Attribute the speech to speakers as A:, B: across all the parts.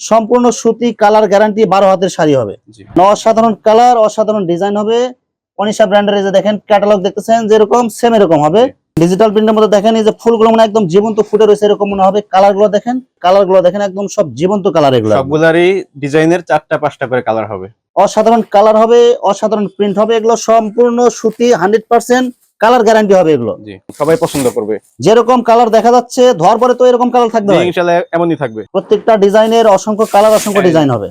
A: সম্পূর্ণ সুতি colour guarantee বারো হাতের শাড়ি হবে। অসাধারণ কালার অসাধারণ ডিজাইন হবে। অনিশা ব্র্যান্ডের যে দেখেন ক্যাটালগ দেখতেছেন যেরকম সেম এরকম হবে। ডিজিটাল প্রিন্টের মধ্যে দেখেন এই যে ফুলগুলো মানে একদম জীবন্ত ফুটে রয়েছে এরকম মনে হবে। কালারগুলো দেখেন কালারগুলো দেখেন একদম সব জীবন্ত কালার এগুলো।
B: সবগুলারই ডিজাইনের চারটা পাঁচটা করে কালার হবে।
A: অসাধারণ কালার হবে অসাধারণ প্রিন্ট হবে। এগুলো সম্পূর্ণ সুতি হান্ড্রেড পার্সেন্ট কালার গ্যারান্টি হবে এগুলো।
B: সবাই পছন্দ করবে।
A: যেরকম কালার দেখা যাচ্ছে ধোয়ার পরে তো এরকম কালার থাকবে
B: ইনশাআল্লাহ এমনই থাকবে।
A: প্রত্যেকটা ডিজাইনের অসংখ্য কালার অসংখ্য
B: হ্যাঁ।
A: ডিজাইন হবে।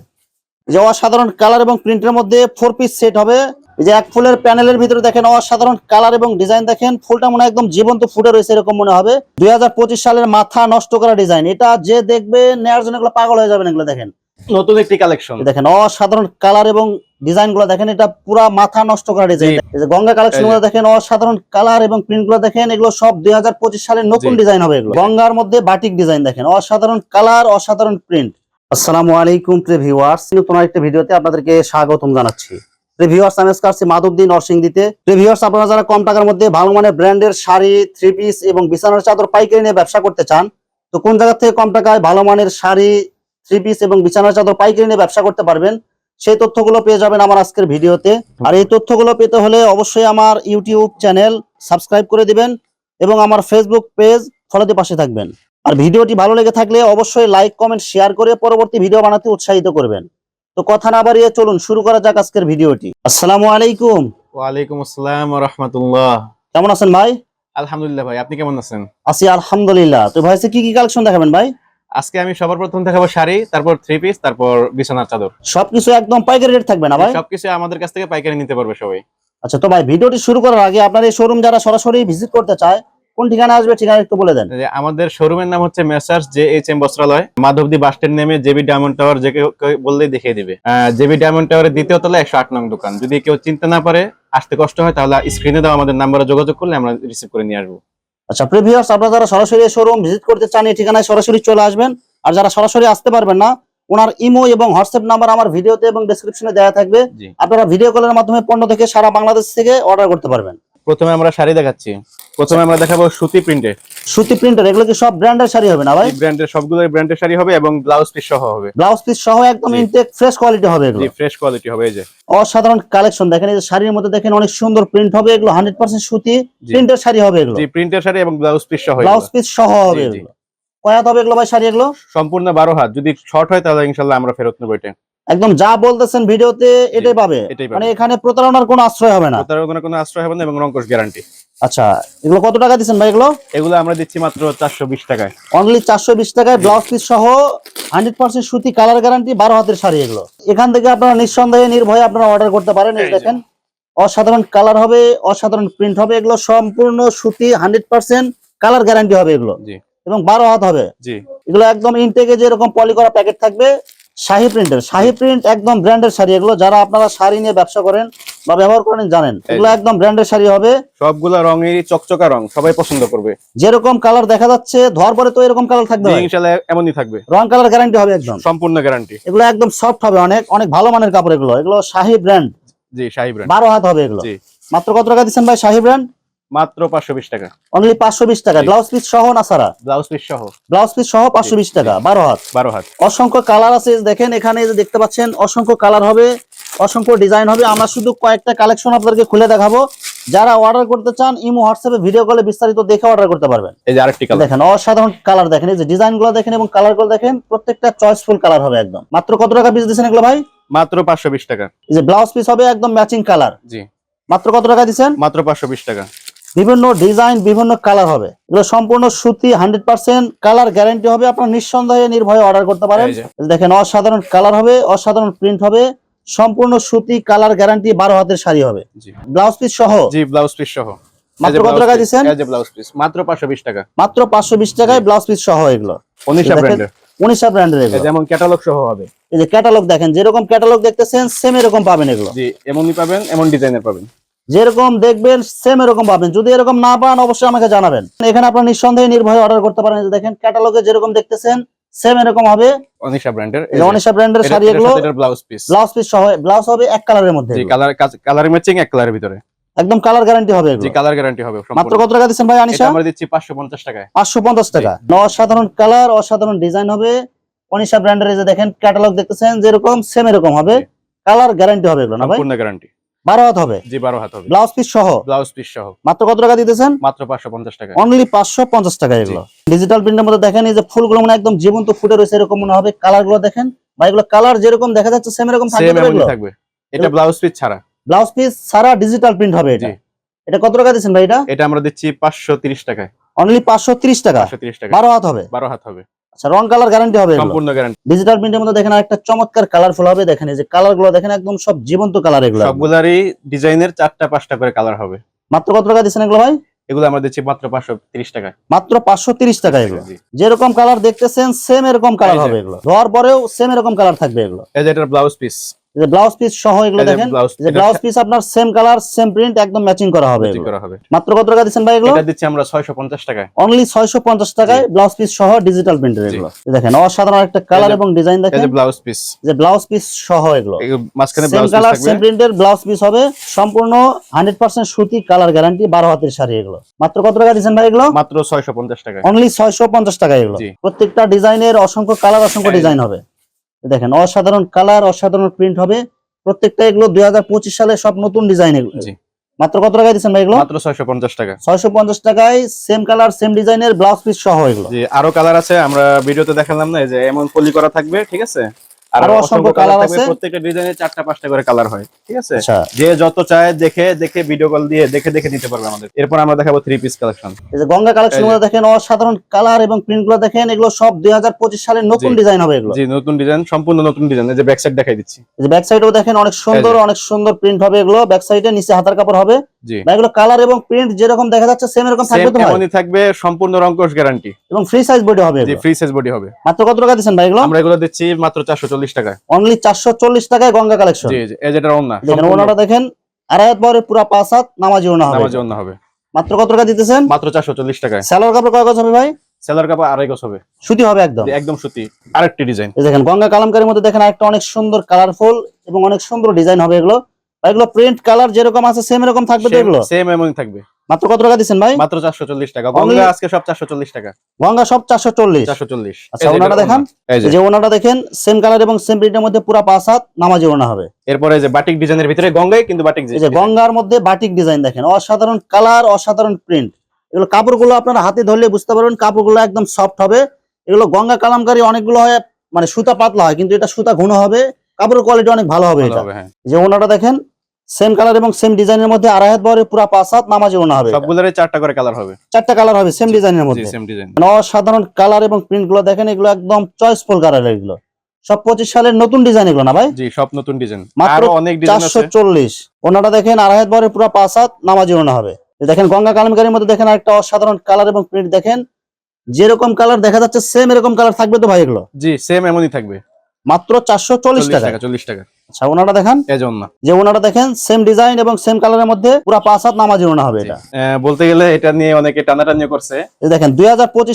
A: যে অসাধারণ কালার এবং প্রিন্টের মধ্যে ফোর পিস সেট হবে। এই যে এক ফুলের প্যানেলের ভিতরে দেখেন অসাধারণ কালার এবং ডিজাইন দেখেন। ফুলটা মনে হয় একদম জীবন্ত ফুটে রয়েছে এরকম মনে হবে। দুই হাজার পঁচিশ সালের মাথা নষ্ট করা ডিজাইন। এটা যে দেখবে নেওয়ার জন্য এগুলো পাগল হয়ে যাবেন এগুলো দেখেন।
B: নতুন একটি কালেকশন
A: দেখেন অসাধারণ কালার এবং ডিজাইনগুলো দেখেন এটা পুরা মাথা নষ্ট করা ডিজাইন গঙ্গা কালেকশনগুলো দেখেন অসাধারণ কালার এবং প্রিন্টগুলো দেখেন এগুলো সব দুই হাজার পঁচিশ সালের নতুন ডিজাইন হবে এগুলো। গঙ্গার মধ্যে বাটিক ডিজাইন দেখেন অসাধারণ কালার অসাধারণ প্রিন্ট আসসালামু আলাইকুম প্রিয় ভিউয়ার্স নতুন আরেকটা ভিডিওতে আপনাদেরকে স্বাগতম জানাচ্ছি। প্রিয় ভিউয়ার্স আমি আসছি মাধবদী নরসিংদীতে। প্রিয় ভিউয়ার্স আপনারা যারা কম টাকার মধ্যে ভালো মানের ব্র্যান্ডের শাড়ি থ্রি পিস এবং বিছানার চাদর পাইকারি নিয়ে ব্যবসা করতে চান তো কোন জায়গা থেকে কম টাকায় ভালো মানের শাড়ি থ্রি পিস এবং বিছানা চাদর পাইকারি নিয়ে ব্যবসা করতে পারবেন। সেই তথ্যগুলো পেয়ে যাবেন আমার আজকের ভিডিওতে। আর এই তথ্যগুলো পেতে হলে অবশ্যই আমার ইউটিউব চ্যানেল সাবস্ক্রাইব করে দিবেন এবং আমার ফেসবুক পেজ ফলোতে পাশে থাকবেন। আর ভিডিওটি ভালো লেগে থাকলে অবশ্যই লাইক কমেন্ট শেয়ার করে পরবর্তী ভিডিও বানাতে উৎসাহিত করবেন। তো কথা না বাড়িয়ে চলুন শুরু করা যাক আজকের ভিডিওটি। আসসালামু আলাইকুম।
B: ওয়ালাইকুম আসসালাম ওয়া রাহমাতুল্লাহ।
A: কেমন আছেন ভাই?
B: আলহামদুলিল্লাহ ভাই আপনি কেমন আছেন?
A: আছি আলহামদুলিল্লাহ। তো ভাই কি কি কালেকশন দেখাবেন ভাই?
B: আজকে আমি সবার প্রথম দেখাবো শাড়ি তারপর থ্রি পিস তারপর বিছানার চাদর।
A: সবকিছু একদম পাইকারি রেট থাকবে না ভাই?
B: সবকিছু আমাদের কাছ থেকে পাইকারি নিতে পারবে সবাই।
A: আচ্ছা তো ভাই ভিডিওটি শুরু করার আগে আপনার এই শোরুম যারা সরাসরি ভিজিট করতে চায় কোন ঠিকানা আসবে ঠিকানা একটু বলে দেন।
B: আমাদের শোরুমের নাম হচ্ছে মেসার্স জে এইচ এম বস্ত্রালয় মাধবদী বাস স্ট্যান্ড নেমে জেবি ডায়মন্ড টাওয়ার যে কেউ বললেই দেখিয়ে দিবে। জেবি ডায়মন্ড টাওয়ারের দ্বিতীয় তলা একশো আট নং দোকান। যদি কেউ চিনতে না পারে আসতে কষ্ট হয় তাহলে স্ক্রিনে দাও আমাদের নাম্বারে যোগাযোগ করলে আমরা রিসিভ করে নিয়ে আসব।
A: আচ্ছা প্রিভিয়াস আপনারা যারা সরাসরি শোরুম ভিজিট করতে চান এই ঠিকানায় সরাসরি চলে আসবেন। আর যারা সরাসরি আসতে পারবেন না ওনার ইমো এবং হোয়াটসঅ্যাপ নাম্বার আমার ভিডিওতে এবং ডেসক্রিপশনে দেওয়া থাকবে। আপনারা ভিডিও কলের মাধ্যমে পণ্য থেকে সারা বাংলাদেশ থেকে অর্ডার করতে পারবেন।
B: প্রথমে আমরা শাড়ি দেখাচ্ছি। প্রথমে আমরা দেখাবো সুতি প্রিন্টে
A: সুতি প্রিন্টার এগুলো কি সব ব্র্যান্ডের শাড়ি হবে না ভাই?
B: ব্র্যান্ডের সবগুলো ব্র্যান্ডের শাড়ি হবে এবং ব্লাউজ পিস সহ হবে।
A: ব্লাউজ পিস সহ একদম। ইনটেক ফ্রেশ কোয়ালিটি হবে এগুলো।
B: জি ফ্রেশ কোয়ালিটি হবে এই যে।
A: অসাধারণ কালেকশন দেখেন এই যে শাড়ির মধ্যে দেখেন অনেক সুন্দর প্রিন্ট হবে এগুলো হান্ড্রেড পার্সেন্ট সুতি
B: জি।
A: প্রিন্টের শাড়ি হবে এগুলো।
B: জি প্রিন্টের শাড়ি এবং ব্লাউজ পিস সহ
A: ব্লাউজ। পিস সহ হবে। এগুলো। কয়াত হবে এগুলো ভাই শাড়ি এগুলো?
B: সম্পূর্ণ বারো হাত। যদি শর্ট হয় তাহলে ইনশাল্লাহ আমরা ফেরত নেব এটা।
A: একদম যা বলতেছেন ভিডিওতে এটাই পাবে। মানে এখানে প্রতারণার কোনো আশ্রয় হবে না।
B: তার কোনো আশ্রয় হবে না এবং রঙ্কশ গ্যারান্টি
A: আচ্ছা এগুলো কত টাকা দিচ্ছেন ভাই এগুলো?
B: এগুলো আমরা দিচ্ছি মাত্র চারশো বিশ টাকায়।
A: অনলি চারশো বিশ টাকায় ব্লাউজ পিস সহ হান্ড্রেড পার্সেন্ট সুতি কালার গ্যারান্টি বারো হাতের শাড়ি এগুলো। এখান থেকে আপনারা নিঃসন্দেহে নির্ভয়ে আপনারা অর্ডার করতে পারেন। দেখেন অসাধারণ কালার হবে অসাধারণ প্রিন্ট হবে এগুলো। সম্পূর্ণ সুতি হান্ড্রেড পার্সেন্ট কালার গ্যারান্টি হবে এগুলো।
B: জি।
A: এবং বারো হাত হবে।
B: জি।
A: এগুলো একদম ইনটেকে যেরকম পলি করা প্যাকেট থাকবে শাহি প্রিন্টের শাহি প্রিন্ট একদম ব্র্যান্ডের শাড়ি। এগুলো যারা আপনারা শাড়ি নিয়ে ব্যবসা করেন বা ব্যবহার করেন জানেন এগুলো একদম ব্র্যান্ডের শাড়ি হবে।
B: সবগুলো রঙেরই চকচকা রং সবাই পছন্দ করবে।
A: যেরকম কালার দেখা যাচ্ছে ধোয়ার পরে তো এরকম কালার থাকবে ভাই।
B: এমনই থাকবে।
A: রং কালার গ্যারান্টি হবে একদম।
B: সম্পূর্ণ গ্যারান্টি
A: এগুলো একদম সফট হবে অনেক অনেক ভালো মানের কাপড় এগুলো। এগুলো শাহি ব্র্যান্ড
B: জি শাহি ব্র্যান্ড
A: বারো হাত হবে এগুলো।
B: জি।
A: মাত্র কত টাকা দিচ্ছেন ভাই শাহি ব্র্যান্ড
B: মাত্র পাঁচশো বিশ টাকা।
A: অনলি পাঁচশো বিশ টাকা।
B: জি।
A: ব্লাউজ পিস সহ না সারা
B: ব্লাউজ পিস সহ।
A: ব্লাউজ পিস সহ পাঁচশো বিশ টাকা। বারো হাত।
B: বারো হাত।
A: অসংখ্য কালার আছে দেখেন এখানে যে দেখতে পাচ্ছেন অসংখ্য কালার হবে অসংখ্য ডিজাইন হবে। আমরা শুধু কয়েকটা কালেকশন আপনাদেরকে খুলে দেখাবো। যারা অর্ডার করতে চান ইমো হোয়াটসঅ্যাপে ভিডিও কলে বিস্তারিত দেখে অর্ডার করতে পারবেন।
B: এই যে আরেকটি কালার
A: দেখেন অসাধারণ কালার দেখেন। এই যে ডিজাইনগুলো দেখেন এবং কালারগুলো দেখেন প্রত্যেকটা চয়েসফুল কালার হবে একদম। মাত্র কত টাকা পিস দিচ্ছেন এগুলো ভাই?
B: মাত্র পাঁচশো বিশ টাকা।
A: এই যে ব্লাউজ পিস হবে একদম ম্যাচিং কালার
B: জি।
A: মাত্র কত টাকা দিচ্ছেন?
B: মাত্র পাঁচশো বিশ টাকা।
A: বিভিন্ন ডিজাইন বিভিন্ন কালার হবে। এগুলো সম্পূর্ণ সুতি হান্ড্রেড পার্সেন্ট কালার গ্যারান্টি হবে। আপনার নিঃসন্দেহে নির্ভয়ে অর্ডার করতে পারেন। দেখেন অসাধারণ কালার হবে অসাধারণ প্রিন্ট হবে। সম্পূর্ণ সুতি কালার গ্যারান্টি বারো হাতের শাড়ি হবে। ব্লাউজ পিস সহ?
B: জি ব্লাউজ পিস সহ।
A: মাত্র কত টাকা দিচ্ছেন?
B: Blouse piece. মাত্র পাঁচশো বিশ টাকা।
A: মাত্র পাঁচশো বিশ টাকায় ব্লাউজ পিস সহ এগুলো।
B: অনিশা
A: দেখেন,
B: ব্র্যান্ডের।
A: উনিশা ব্র্যান্ডের এগুলো।
B: যেমন ক্যাটালগ সহ হবে।
A: এই যে ক্যাটালগ দেখেন যেরকম ক্যাটালগ দেখতেছেন সেম এরকম পাবেন এগুলো।
B: জি এমনই পাবেন এমন ডিজাইনের পাবেন।
A: যেরকম দেখবেন সেম এরকম পাবেন। যদি এরকম না পান অবশ্যই আমাকে জানাবেন। এখানে আপনার নিঃসন্দেহে নির্ভয়ে অর্ডার করতে পারেন। দেখেন ক্যাটালগে যেরকম দেখতেছেন সেম এরকম হবে।
B: অনিশা ব্র্যান্ডের
A: অনিশা ব্র্যান্ডের শাড়ি এগুলো
B: ব্লাউজ পিস
A: ব্লাউজ পিস সহ ব্লাউজ হবে এক কালারের মধ্যে
B: জি কালার কালার ম্যাচিং এক কালারের ভিতরে।
A: একদম কালার গ্যারান্টি হবে
B: জি কালার গ্যারান্টি হবে
A: মাত্র কত টাকা দিচ্ছেন ভাই আনিশা
B: আমরা দিচ্ছি পাঁচশো পঞ্চাশ টাকায়।
A: পাঁচশো পঞ্চাশ টাকা। অসাধারণ কালার অসাধারণ ডিজাইন হবে। অনিশা ব্র্যান্ডের এই যে দেখেন ক্যাটালগ দেখতেছেন যেরকম সেম এরকম হবে। কালার গ্যারান্টি হবে এগুলো না ভাই?
B: সম্পূর্ণ গ্যারান্টি
A: বারো হাত হবে?
B: জি বারো হাত হবে।
A: ব্লাউজ পিস সহ?
B: ব্লাউজ পিস সহ।
A: মাত্র কত টাকা দিতেছেন?
B: মাত্র পাঁচশো পঞ্চাশ টাকা।
A: অনলি পাঁচশো পঞ্চাশ টাকা এগুলো। ডিজিটাল প্রিন্টের মধ্যে দেখেন এই যে ফুলগুলো মানে একদম জীবন্ত ফুটে রয়েছে এরকম মনে হবে। কালারগুলো দেখেন। বা এগুলো কালার যেরকম দেখা যাচ্ছে সেম এরকম থাকবে
B: এটা ব্লাউজ পিস ছাড়া।
A: ব্লাউজ পিস সারা ডিজিটাল প্রিন্ট হবে এটা। এটা কত টাকা দিচ্ছেন ভাই এটা?
B: এটা আমরা দিচ্ছি পাঁচশো তিরিশ টাকায়।
A: অনলি পাঁচশো তিরিশ টাকা। বারো হাত হবে।
B: বারো হাত হবে।
A: আচ্ছা রং কালার গ্যারান্টি হবে
B: সম্পূর্ণ গ্যারান্টি
A: ডিজিটাল প্রিন্টের মধ্যে দেখেন একটা চমৎকার কালারফুল হবে। দেখেন এই যে কালারগুলো দেখেন একদম সব জীবন্ত কালার এগুলো।
B: সবগুলারই ডিজাইনের চারটা পাঁচটা করে কালার হবে।
A: মাত্র কত টাকা দিচ্ছেন এগুলো ভাই?
B: এগুলো আমরা দিচ্ছি মাত্র পাঁচশো তিরিশ টাকায়।
A: মাত্র পাঁচশো তিরিশ টাকা এগুলো। যেরকম কালার দেখতেছেন সেম এরকম কালার হবে এগুলো। ধোয়ার পরেও সেম এরকম কালার থাকবে এগুলো।
B: এই যে এটার ব্লাউজ পিস
A: যে ব্লাউজ পিস সহ এগুলো দেখেন যে ব্লাউজ পিস আপনার সেম কালার সেম প্রিন্ট একদম ম্যাচিং করা হবে মাত্র কত টাকা দিচ্ছেন ভাই এগুলো?
B: এটা দিচ্ছি আমরা ছয়শো পঞ্চাশ টাকায়।
A: অনলি ছয়শো পঞ্চাশ টাকায় ব্লাউজ পিস সহ ডিজিটাল প্রিন্টের এগুলো। দেখেন অসাধারণ একটা কালার এবং ডিজাইন দেখেন
B: যে ব্লাউজ পিস
A: যে ব্লাউজ পিস সহ এগুলো।
B: মাঝখানে ব্লাউজ পিস
A: কালার সেম প্রিন্টের ব্লাউজ পিস হবে। সম্পূর্ণ হান্ড্রেড পার্সেন্ট সুতি কালার গ্যারান্টি বারো হাতের শাড়ি এগুলো। মাত্র কত টাকা দিচ্ছেন ভাই এগুলো?
B: মাত্র ছয়শো পঞ্চাশ টাকায়।
A: অনলি ছয়শো পঞ্চাশ টাকা এগুলো। প্রত্যেকটা ডিজাইনের অসংখ্য কালার অসংখ্য ডিজাইন হবে। দেখেন অসাধারণ কালার অসাধারণ প্রিন্ট হবে। প্রত্যেকটা এগুলো দুই হাজার পঁচিশ সালে সব নতুন ডিজাইন এগুলো। মাত্র কত টাকায় দিচ্ছেন ভাই এগুলো?
B: মাত্র ছয়শো পঞ্চাশ টাকা।
A: ছয়শো পঞ্চাশ টাকায় সেম কালার সেম ডিজাইনের ব্লাউজ পিস সহ এগুলো।
B: জি আরও কালার আছে আমরা ভিডিওতে দেখালাম না এই যে এমন পলি করা থাকবে ঠিক আছে? আর অসংখ্য
A: অসংখ্য
B: কালার
A: আছে।
B: প্রত্যেকটা ডিজাইনে চারটা পাঁচটা করে কালার হয় ঠিক আছে?
A: আচ্ছা।
B: যে যত চায় দেখে দেখে ভিডিও কল দিয়ে দেখে দেখে নিতে পারবে আমাদের। এরপর আমরা দেখাবো থ্রি পিস কালেকশন
A: এই যে গঙ্গা কালেকশনগুলো দেখেন অসাধারণ কালার এবং প্রিন্টগুলো দেখেন এগুলো সব দুই হাজার পঁচিশ সালের নতুন ডিজাইন হবে এগুলো।
B: জি নতুন ডিজাইন সম্পূর্ণ নতুন ডিজাইন এই যে ব্যাক সাইড দেখাই দিচ্ছি।
A: এই যে ব্যাক সাইডেও দেখেন অনেক সুন্দর অনেক সুন্দর প্রিন্ট হবে এগুলো। ব্যাক সাইডে নিচে হাতার কাপড় হবে। বা এগুলো কালার এবং প্রিন্ট যেরকম দেখা যাচ্ছে সেম এরকম থাকবে তো ভাই?
B: থাকবে সম্পূর্ণ রংকশ গ্যারান্টি
A: এবং ফ্রি সাইজ বডি হবে
B: জি ফ্রি সাইজ বডি হবে।
A: মাত্র কত টাকা দিচ্ছেন ভাই এগুলো?
B: আমরা এগুলো দিচ্ছি মাত্র চারশো চল্লিশ
A: অনলি চারশো চল্লিশ টাকায় গঙ্গা কালেকশন
B: জি জি এই যেটা ওন্না
A: দেখেন ওনারা দেখেন আড়াই হাত বহরের পাঁচ হাত নামাজি ওনা হবে।
B: নামাজি ওন্না হবে।
A: মাত্র কত টাকা দিতেছেন?
B: মাত্র চারশো চল্লিশ টাকায়।
A: স্যালোর কাপড় কয় গজ হবে ভাই?
B: সেলার কাপড় আড়াই গজ হবে।
A: সুতি হবে একদম।
B: একদম সুতি। আরেকটি ডিজাইন
A: দেখেন গঙ্গা কালামকারীর মধ্যে দেখেন একটা অনেক সুন্দর কালারফুল এবং অনেক সুন্দর ডিজাইন হবে এগুলো। এগুলো প্রিন্ট কালার যেরকম আছে সেম এরকম থাকবে তো এগুলো?
B: সেম এমনই থাকবে।
A: মাত্র কত টাকা দিচ্ছেন ভাই?
B: মাত্র চারশো চল্লিশ টাকা। গঙ্গা আজকে সব চারশো চল্লিশ টাকা।
A: গঙ্গা সব চারশো চল্লিশ।
B: চারশো চল্লিশ।
A: আচ্ছা, ওনাটা দেখান।
B: এই যে।
A: ওনাটা দেখেন সেম কালার এবং সেম প্রিন্টের মধ্যে পুরা পাঁচ হাত নামাজি ওনা হবে।
B: এরপরে যে বাটিক ডিজাইনের ভিতরে গঙ্গাই কিন্তু বাটিক
A: এই যে গঙ্গার মধ্যে বাটিক ডিজাইন দেখেন। অসাধারণ কালার অসাধারণ প্রিন্ট এগুলো কাপড়গুলো আপনারা হাতে ধরলে বুঝতে পারবেন কাপড়গুলো একদম সফট হবে। এগুলো গঙ্গা কালামকারী অনেকগুলো হয় মানে সুতা পাতলা হয় কিন্তু এটা সুতা ঘন হবে। কাপড়ের কোয়ালিটি অনেক ভালো হবে এটা।
B: হ্যাঁ।
A: যে ওনাটা দেখেন সেম কালার এবং সেম ডিজাইনের মধ্যে আড়াই হাত বহরে পুরা পাঁচ হাত নামাজি ওনা হবে এটা।
B: সবগুলোরই চারটা করে কালার হবে।
A: চারটা কালার হবে সেম ডিজাইনের মধ্যে।
B: সেম ডিজাইন
A: মানে অসাধারণ কালার এবং প্রিন্টগুলো দেখেন এগুলো একদম চয়েসফুল কালার এগুলো। সব পঁচিশ সালের নতুন ডিজাইন এগুলো না ভাই?
B: জি সব নতুন ডিজাইন
A: মাত্র
B: অনেক ডিজাইন
A: চারশো চল্লিশ। ওনাটা দেখেন আড়াই হাত বহরে পুরো পাঁচ হাত নামাজি ওনা হবে। দেখেন গঙ্গা কালামকারীর মধ্যে দেখেন একটা অসাধারণ কালার এবং প্রিন্ট দেখেন। যেরকম কালার দেখা যাচ্ছে সেম এরকম কালার থাকবে তো ভাই এগুলো?
B: জি সেম এমনই থাকবে।
A: মাত্র চারশো চল্লিশ টাকা
B: চল্লিশ টাকা।
A: আচ্ছা ওনাটা দেখেন? যে ওনাটা দেখেন সেম ডিজাইন এবং সেম কালারের মধ্যে পুরো পাঁচ হাত নামাজি ওনা হবে এটা।
B: বলতে গেলে এটা নিয়ে অনেকে টানাটানি করছে।
A: দেখেন দুই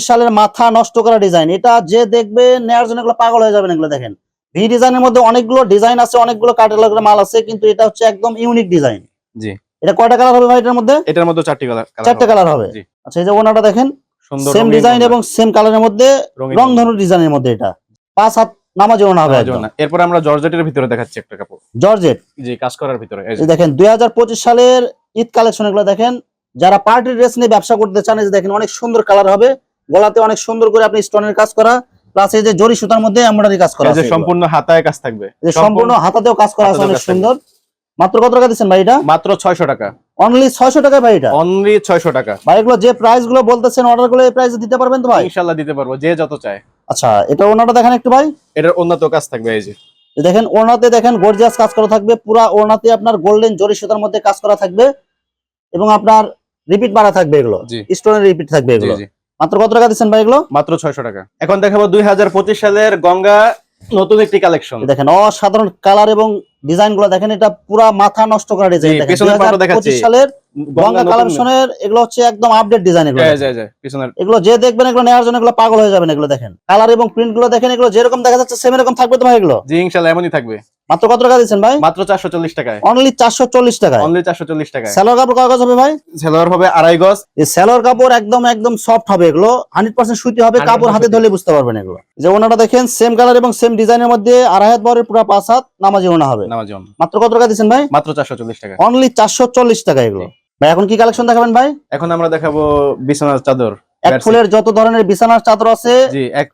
A: সালের মাথা নষ্ট করা ডিজাইন এটা যে দেখবে জন্য এগুলো পাগল হয়ে যাবেন এগুলো দেখেন। ভি ডিজাইনের মধ্যে অনেকগুলো ডিজাইন আছে অনেকগুলো ক্যাটালগের মাল আছে কিন্তু এটা হচ্ছে একদম ইউনিক ডিজাইন
B: জি।
A: এটা কয়টা কালার হবে ভাই এটার মধ্যে?
B: এটার মধ্যে চারটি কালার
A: চারটে কালার হবে। আচ্ছা এই যে ওনাটা দেখেন
B: সুন্দর
A: সেম ডিজাইন এবং সেম কালারের মধ্যে
B: রঙিন
A: রং
B: গঙ্গা।
A: ডিজাইনের মধ্যে এটা। পাঁচ হাত নামাজ ওনা হবে
B: না। এরপর আমরা জর্জেটের ভিতরে দেখাচ্ছি একটা কাপড়।
A: জর্জেট?
B: জি কাজ করার ভিতরে
A: দেখেন সালের ঈদ কালেকশন এগুলো দেখেন যারা পার্টি ড্রেস নিয়ে ব্যবসা করতে চান এই দেখেন অনেক সুন্দর কালার হবে। গলাতে অনেক সুন্দর করে আপনি স্টোনের কাজ করা প্লাস এই যে জরি সুতার মধ্যে এমব্রয়ডারি কাজ করা আছে।
B: সম্পূর্ণ হাতায় কাজ থাকবে।
A: যে সম্পূর্ণ হাতাতেও কাজ করা আছে অনেক সুন্দর। মাত্র কত টাকা দিচ্ছেন ভাই এটা?
B: মাত্র ছয়শো টাকা।
A: অনলি ছয়শো টাকা ভাই এটা?
B: অনলি ছয়শো টাকা।
A: ভাই এগুলো যে প্রাইসগুলো বলতেছেন অর্ডারগুলো এই প্রাইসে দিতে পারবেন তো ভাই?
B: দিতে পারব যে যত চায়।
A: আচ্ছা এটা ওনাটা দেখেন একটু ভাই।
B: এটার উন্নত কাজ থাকবে এই যে।
A: দেখেন ওনাতে দেখেন গর্জিয়াস কাজ করা থাকবে পুরা ওনাতে আপনার গোল্ডেন জরি সুতার মধ্যে কাজ করা থাকবে এবং আপনার রিপিট মারা থাকবে এগুলো স্টোনের রিপিট থাকবে এগুলো। মাত্র কত টাকা দিচ্ছেন ভাই এগুলো?
B: মাত্র ছয়শো টাকা। এখন দেখাবো দুই হাজার পঁচিশ সালের গঙ্গা নতুন একটি কালেকশন
A: দেখেন অসাধারণ কালার এবং ডিজাইনগুলো দেখেন এটা পুরো মাথা নষ্ট করা ডিজাইন দেখেন
B: পেছনের পাটও
A: 2025
B: দেখাচ্ছি।
A: সালের গঙ্গা কালেকশনের এগুলো হচ্ছে একদম আপডেট ডিজাইন এগুলো।
B: যায় যায় পিছনের।
A: এগুলো যে দেখবেন এগুলো নেওয়ার জন্য এগুলো পাগল হয়ে যাবেন এগুলো দেখেন। কালার এবং প্রিন্টগুলো দেখেন এগুলো যেরকম দেখা যাচ্ছে সেম এরকম থাকবে তোমার এগুলো?
B: জি ইনশাল্লাহ এমনই থাকবে।
A: মাত্র কত টাকা দিচ্ছেন ভাই?
B: মাত্র চারশো চল্লিশ টাকায়।
A: অনলি চারশো চল্লিশ টাকায়?
B: অনলি চারশো চল্লিশ টাকায়।
A: স্যালোর কাপড় কয় গজ হবে ভাই?
B: সেলোয়ার হবে আড়াই গজ।
A: এই স্যালোর কাপড় একদম একদম সফট হবে এগুলো। হান্ড্রেড পার্সেন্ট সুতি হবে কাপড় হাতে। ধরলে বুঝতে পারবেন এগুলো। যে ওনাটা দেখেন সেম কালার এবং সেম ডিজাইনের মধ্যে আড়াই হাত বরের পুরো পাঁচ হাত নামাজি ওনা হবে।
B: নামাজি
A: মাত্র কত টাকা দিচ্ছেন ভাই?
B: মাত্র চারশো চল্লিশ টাকা
A: অনলি চারশো চল্লিশ টাকা এগুলো। ভাই এখন কি কালেকশন দেখাবেন ভাই?
B: এখন আমরা দেখাবো বিছানার চাদর।
A: এক ফুলের যত ধরনের বিছানার চাদর আছে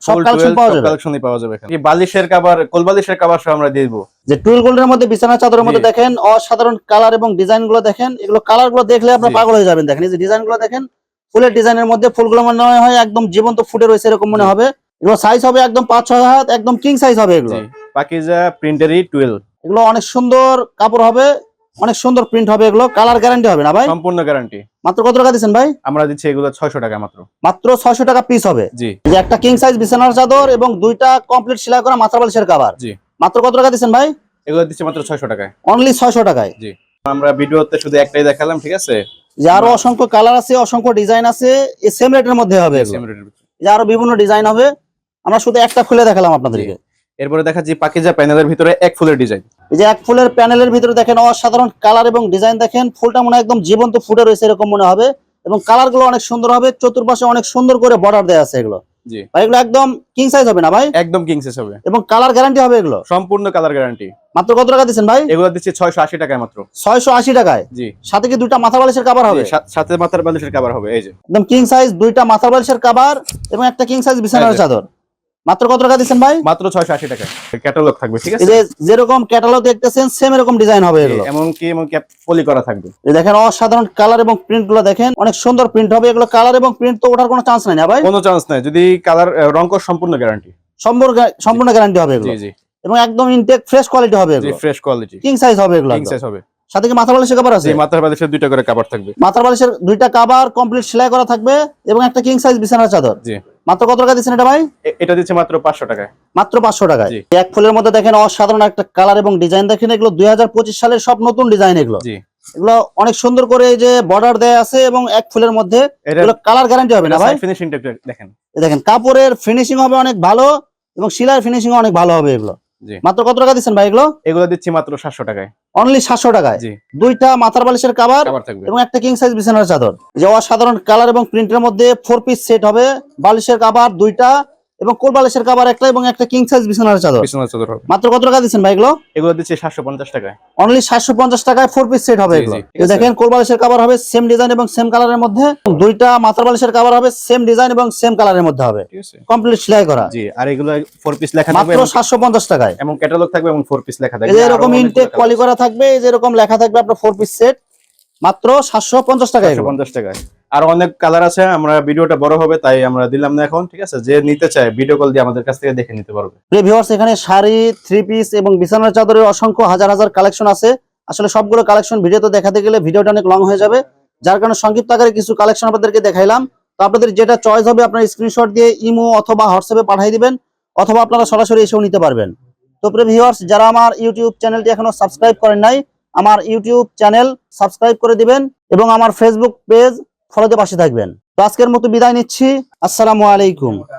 A: সব
B: ফুল
A: পাওয়া যাবে?
B: কালেকশনই পাওয়া যাবে এখানে। বালিশের কাবার কোল বালিশের কাবার সহ আমরা দিয়ে দিবো।
A: যে টুইল গোল্ডের মধ্যে বিছানার চাদরের মধ্যে দেখেন অসাধারণ কালার এবং ডিজাইনগুলো দেখেন এগুলো কালারগুলো দেখলে আপনার
B: জি।
A: পাগল হয়ে যাবেন। দেখেন এই যে ডিজাইনগুলো দেখেন ফুলের ডিজাইনের মধ্যে ফুলগুলো মনে হয় একদম জীবন্ত ফুটে রয়েছে এরকম মনে হবে। এগুলো সাইজ হবে একদম পাঁচ ছয় হাত একদম কিং সাইজ হবে এগুলো।
B: পাকিজা প্রিন্টারি টুয়েলভ
A: এগুলো অনেক সুন্দর কাপড় হবে অনেক সুন্দর প্রিন্ট হবে এগুলো কালার গ্যারান্টি হবে না ভাই?
B: সম্পূর্ণ গ্যারান্টি
A: মাত্র কত টাকা দিচ্ছেন ভাই?
B: আমরা দিচ্ছি এগুলো ছয়শো টাকা মাত্র।
A: মাত্র ছয়শো টাকা পিস হবে।
B: জি।
A: যে একটা কিং সাইজ বিছানার চাদর এবং দুইটা কমপ্লিট সেলাই করা মাথার বালিশের কাবার
B: জি।
A: মাত্র কত টাকা দিচ্ছেন ভাই?
B: এগুলো দিচ্ছি মাত্র ছয়শো টাকায়।
A: অনলি ছয়শো টাকায়। জি।
B: আমরা ভিডিওতে শুধু একটাই দেখালাম ঠিক আছে?
A: যে আরও অসংখ্য কালার আছে অসংখ্য ডিজাইন আছে এই সেম রেটের মধ্যে হবে এগুলো। যে আরও বিভিন্ন ডিজাইন হবে। আমরা শুধু একটা খুলে দেখালাম আপনাদেরকে।
B: এরপরে দেখা দেখাচ্ছি পাকিজা প্যানেলের ভিতরে এক ফুলের ডিজাইন।
A: এই যে এক ফুলের প্যানেলের ভিতরে দেখেন অসাধারণ কালার এবং ডিজাইন দেখেন ফুলটা মনে হয় একদম জীবন্ত ফুটে রয়েছে এরকম মনে হবে এবং কালারগুলো অনেক সুন্দর হবে চতুর্পাশে অনেক সুন্দর করে বর্ডার দেওয়া আছে এগুলো।
B: জি।
A: ভাই এগুলো একদম কিং সাইজ হবে না ভাই?
B: একদম কিংসেস হবে।
A: এবং কালার গ্যারান্টি হবে এগুলো?
B: সম্পূর্ণ কালার গ্যারান্টি
A: মাত্র কত টাকা দিচ্ছেন ভাই?
B: এগুলো দিচ্ছি ছয়শো আশি টাকায় মাত্র।
A: ছয়শো আশি টাকায়?
B: জি।
A: সাথে কি দুইটা মাথা বালিশের কাবার হবে?
B: সাথে মাথার বালিশের কাবার হবে এই যে।
A: একদম কিং সাইজ দুইটা মাথা বালিশের কাবার এবং একটা কিং সাইজ বিছানার চাদর। মাত্র কত টাকা দিচ্ছেন ভাই?
B: মাত্র ছয়শো আশি টাকায় ক্যাটালগ থাকবে ঠিক আছে?
A: যেরকম ক্যাটালগ দেখতেছেন সেম এরকম ডিজাইন হবে
B: এমনকি এমনকি পলি করা থাকবে।
A: দেখেন অসাধারণ কালার এবং প্রিন্টগুলো দেখেন অনেক সুন্দর প্রিন্ট হবে। এগুলো কালার এবং প্রিন্ট তো ওঠার কোনো চান্স নাই না ভাই?
B: কোনো চান্স নাই। যদি কালার রং সম্পূর্ণ গ্যারান্টি
A: সম্পূর্ণ গ্যারান্টি হবে এগুলো। এবং একদম ইনটেক ফ্রেশ কোয়ালিটি হবে এগুলো।
B: ফ্রেশ কোয়ালিটি
A: কিং সাইজ হবে এগুলো
B: কিং সাইজ হবে।
A: সাথে কি মাথা বালিশের কাবার আছে?
B: মাথার বালিশের দুইটা করে কাবার থাকবে।
A: মাথার বালিশের দুইটা কাবার কমপ্লিট সেলাই করা থাকবে এবং একটা কিং সাইজ বিছানার চাদর।
B: জি।
A: মাত্র কত টাকা দিচ্ছেন এটা ভাই?
B: এটা দিচ্ছে মাত্র পাঁচশো টাকায়।
A: মাত্র পাঁচশো টাকায়। এক ফুলের মধ্যে দেখেন অসাধারণ একটা কালার এবং ডিজাইন দেখেন এগুলো দুই হাজার পঁচিশ সালের সব নতুন ডিজাইন এগুলো। এগুলো অনেক সুন্দর করে এই যে বর্ডার দেয়া আছে এবং এক ফুলের মধ্যে এগুলো কালার গ্যারান্টি হবে না ভাই?
B: ফিনিশিংটা দেখেন।
A: দেখেন কাপড়ের ফিনিশিং হবে অনেক ভালো এবং শিলার ফিনিশিং অনেক ভালো হবে এগুলো। মাত্র কত টাকা দিচ্ছেন ভাই এগুলো?
B: এগুলো দিচ্ছি মাত্র সাতশো টাকায়।
A: অনলি সাতশো টাকায়? দুইটা মাথার বালিশের কাবার এবং একটা কিং সাইজ বিছানার চাদর। যাওয়া যে অসাধারণ কালার এবং প্রিন্টের মধ্যে ফোর পিস সেট হবে। বালিশের কাবার দুইটা এবং কোল বালিশের কাবার একটা এবং একটা কিং সাইজ বিছানার চাদর।
B: বিছানা চাদর হবে।
A: মাত্র কত টাকা দিচ্ছেন ভাই এগুলো?
B: এগুলো দিচ্ছি সাতশো পঞ্চাশ টাকায়।
A: অনলি সাতশো পঞ্চাশ টাকায় ফোর পিস সেট হবে এগুলো। এই দেখেন কোল বালিশের কাবার হবে সেম ডিজাইন এবং সেম কালারের মধ্যে। দুইটা মাথার বালিশের কাবার হবে সেম ডিজাইন এবং সেম কালারের মধ্যে হবে।
B: ঠিক আছে।
A: কমপ্লিট সেলাই করা।
B: জি আর এগুলো ফোর পিস লেখা থাকবে
A: মাত্র সাতশো পঞ্চাশ টাকায়।
B: এবং ক্যাটালগ থাকবে এবং ফোর পিস লেখা থাকবে।
A: এই এরকম ইনটেক পলি করা থাকবে এই যে এরকম লেখা থাকবে আপনার ফোর পিস সেট মাত্র সাতশো পঞ্চাশ টাকা
B: আছে, 750 টাকায়। আর অনেক কালার আছে, আমরা ভিডিওটা বড় হবে, তাই আমরা দিলাম না এখন, ঠিক আছে? যে নিতে চায় ভিডিও কল দিয়ে আমাদের কাছ থেকে দেখে নিতে পারবে।
A: ভিউয়ার্স এখানে শাড়ি থ্রি পিস এবং বিছানার চাদরের অসংখ্য হাজার হাজার কালেকশন আছে। আসলে সবগুলো কালেকশন ভিডিওতে দেখাতে গেলে ভিডিওটা অনেক লং হয়ে যাবে। যার কারণে সংক্ষিপ্ত আকারে কিছু কালেকশন আপনাদেরকে দেখাইলাম। তো আপনাদের যেটা চয়েস হবে, আপনার স্ক্রিনশট দিয়ে ইমো অথবা হোয়াটসঅ্যাপে পাঠিয়ে দিবেন, অথবা আপনারা সরাসরি এসেও নিতে পারবেন। তো প্রিয় ভিউয়ার্স যারা আমার ইউটিউব চ্যানেলটি এখনও সাবস্ক্রাইব করেন নাই, আমার ইউটিউব চ্যানেল সাবস্ক্রাইব করে দিবেন এবং আমার ফেসবুক পেজ ফলোতে পাশে থাকবেন। তো আজকের মতো বিদায় নিচ্ছি। আসসালামু আলাইকুম।